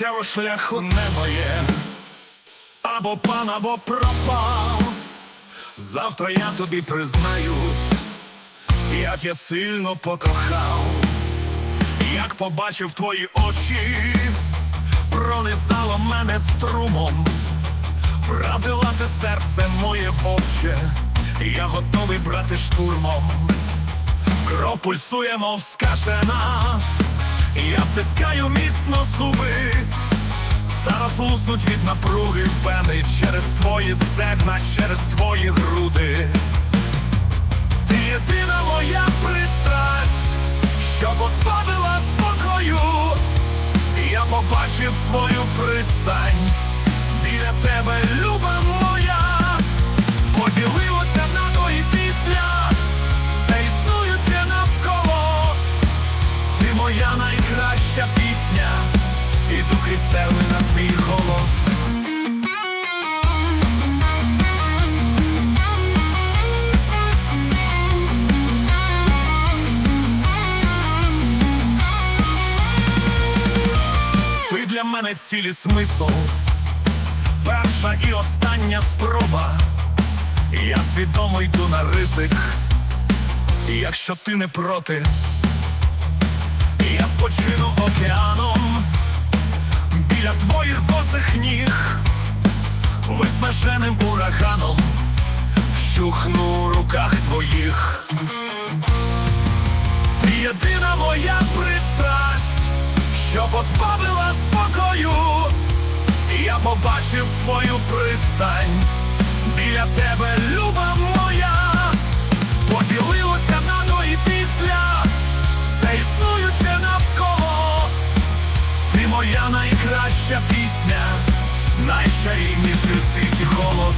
що шляху немає, або пан, або пропав. Завтра я тобі признаюсь, як я сильно покохав, як побачив твої очі, пронизало мене струмом, вразила ти серце моє вовче, я готовий брати штурмом. Кров пульсує, мов скажена, я стискаю міцно зуби. Зараз луснуть від напруги вени через твої стегна, через твої груди. Ти єдина моя пристрасть, що позбавила спокою. Я побачив свою пристань біля тебе, люба моя, поділилося на до і після, все існуюче навколо. Ти моя найкраща пісня, іду крізь тебе для мене цілі смисл, перша і остання спроба. Я свідомо йду на ризик, якщо ти не проти. Я спочину океаном біля твоїх босих ніг, виснаженим ураганом, вщухну у руках твоїх. Позбавила спокою. Я побачив свою пристань біля тебе, люба моя, поділилося на до і після, все існуюче навколо. Ти моя найкраща пісня, найчарівніший світі голос.